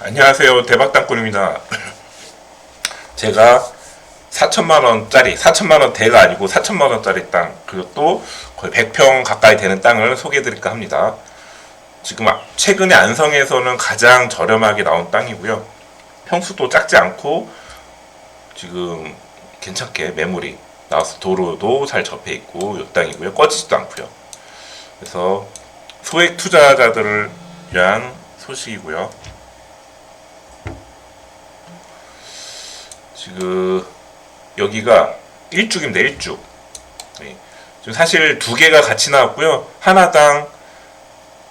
안녕하세요. 대박땅꾼입니다. 제가 4천만 원짜리, 4천만 원 대가 아니고 4천만 원짜리 땅, 그리고 또 거의 100평 가까이 되는 땅을 소개해 드릴까 합니다. 지금 아- 최근에 안성에서는 가장 저렴하게 나온 땅이고요. 평수도 작지 않고 지금 괜찮게 매물이 나와서 도로도 잘 접해 있고 이 땅이고요. 꺼지지도 않고요. 그래서 소액 투자자들을 위한 소식이고요. 지금 여기가 1죽입니다. 1죽. 네. 지금 사실 두 개가 같이 나왔고요. 하나당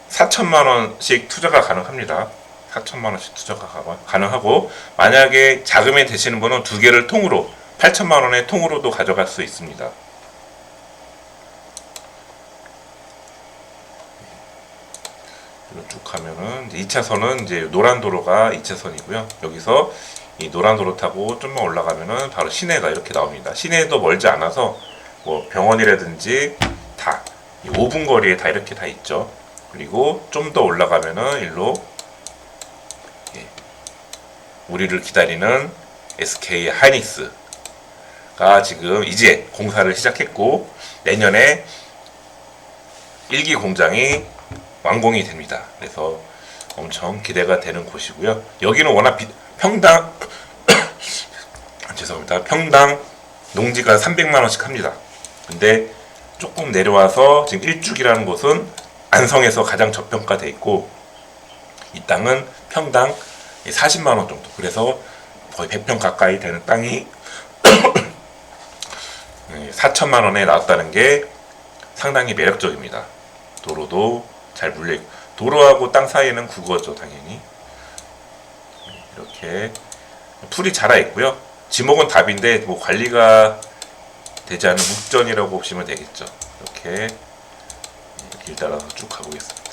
4천만 원씩 투자가 가능합니다. 4천만 원씩 투자가 가- 가능하고 만약에 자금이 되시는 분은 두 개를 통으로 8천만 원의 통으로도 가져갈 수 있습니다. 이로 쭉 가면은 2차선은 이제 노란 도로가 2차선이고요. 여기서 이 노란 도로 타고 좀만 올라가면은 바로 시내가 이렇게 나옵니다. 시내도 멀지 않아서 뭐 병원이라든지 다 5분 거리에 다 이렇게 다 있죠. 그리고 좀 더 올라가면은 일로 예, 우리를 기다리는 SK 하이닉스가 지금 이제 공사를 시작했고 내년에 일기 공장이 완공이 됩니다. 그래서 엄청 기대가 되는 곳이고요. 여기는 워낙 비- 평당 죄송합니다. 평당 농지가 300만 원씩 합니다. 근데 조금 내려와서 지금 일죽이라는 곳은 안성에서 가장 저평가돼 있고 이 땅은 평당 40만 원 정도. 그래서 거의 100평 가까이 되는 땅이 4천만 원에 나왔다는 게 상당히 매력적입니다. 도로도 잘 물려 있고 도로하고 땅 사이에는 국어죠 당연히 이렇게 풀이 자라 있고요. 지목은 답인데 뭐 관리가 되지 않은 묵전이라고 보시면 되겠죠. 이렇게 길 따라서 쭉 가보겠습니다.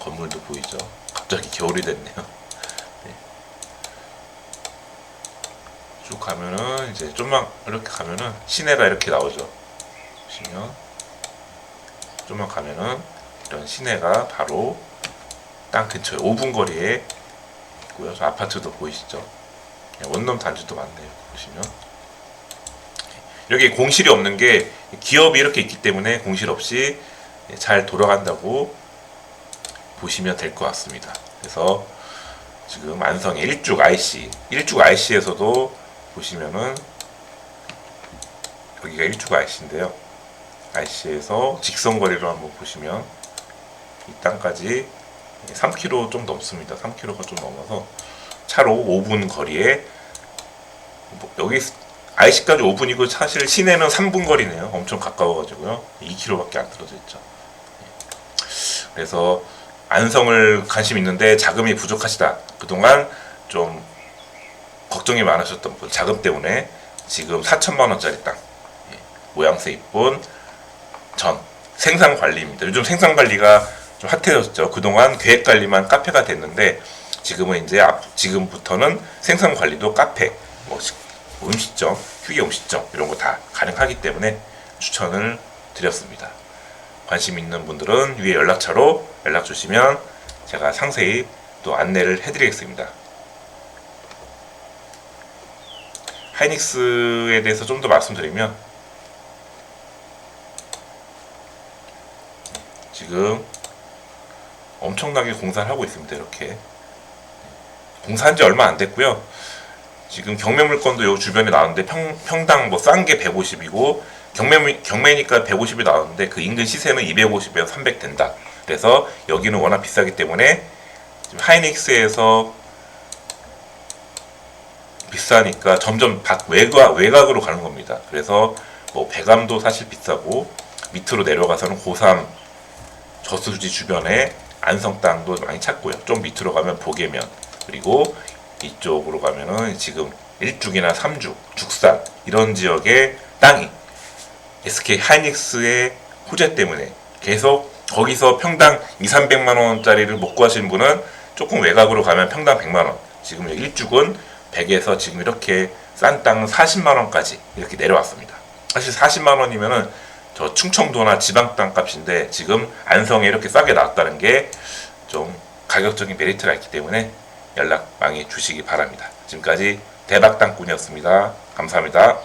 건물도 보이죠. 갑자기 겨울이 됐네요. 네. 쭉 가면은 이제 좀만 이렇게 가면은 시내가 이렇게 나오죠. 보시면 좀만 가면은 이런 시내가 바로 땅 근처에 5분 거리에 있고요. 저 아파트도 보이시죠? 네, 원룸 단지도 많네요. 보시면 여기 공실이 없는 게 기업이 이렇게 있기 때문에 공실 없이 잘 돌아간다고 보시면 될 것 같습니다. 그래서 지금 안성의 일죽 IC, 일죽 IC에서도 보시면은 여기가 일죽 IC인데요. IC에서 직선거리로 한번 보시면 이 땅까지 3km 좀 넘습니다. 3km가 좀 넘어서 차로 5분 거리에 뭐 여기 IC까지 5분이고 사실 시내는 3분 거리네요. 엄청 가까워가지고요. 2km밖에 안 떨어져 있죠. 그래서 안성을 관심 있는데 자금이 부족하시다. 그동안 좀 걱정이 많으셨던 분 자금 때문에 지금 4천만 원짜리 땅 예, 모양새 이쁜 전 생산 관리입니다. 요즘 생산 관리가 좀 핫해졌죠. 그동안 계획 관리만 카페가 됐는데 지금은 이제 앞 지금부터는 생산 관리도 카페, 뭐 식- 음식점, 휴게 음식점 이런 거 다 가능하기 때문에 추천을 드렸습니다. 관심 있는 분들은 위에 연락처로 연락 주시면 제가 상세히 또 안내를 해드리겠습니다. 하이닉스에 대해서 좀 더 말씀드리면 지금 엄청나게 공사를 하고 있습니다. 이렇게 공사한 지 얼마 안 됐고요. 지금 경매 물건도 요 주변에 나오는데 평, 평당 뭐 싼 게 150이고 경매 경매니까 150이 나오는데 그 인근 시세는 250에서 300 된다. 그래서 여기는 워낙 비싸기 때문에 하이닉스에서 비싸니까 점점 밖 외곽 외곽으로 가는 겁니다. 그래서 뭐 배감도 사실 비싸고 밑으로 내려가서는 고삼 저수지 주변에 안성 땅도 많이 찾고요. 좀 밑으로 가면 보계면 그리고 이쪽으로 가면은 지금 일죽이나 삼죽, 죽산 이런 지역의 땅이 SK 하이닉스의 호재 때문에 계속 거기서 평당 2, 300만 원짜리를 못 구하시는 분은 조금 외곽으로 가면 평당 100만 원. 지금 여기 일죽은 100에서 지금 이렇게 싼 땅은 40만 원까지 이렇게 내려왔습니다. 사실 40만 원이면은 저 충청도나 지방 땅 값인데 지금 안성에 이렇게 싸게 나왔다는 게 좀 가격적인 메리트가 있기 때문에 연락 많이 주시기 바랍니다. 지금까지 대박당꾼이었습니다. 감사합니다.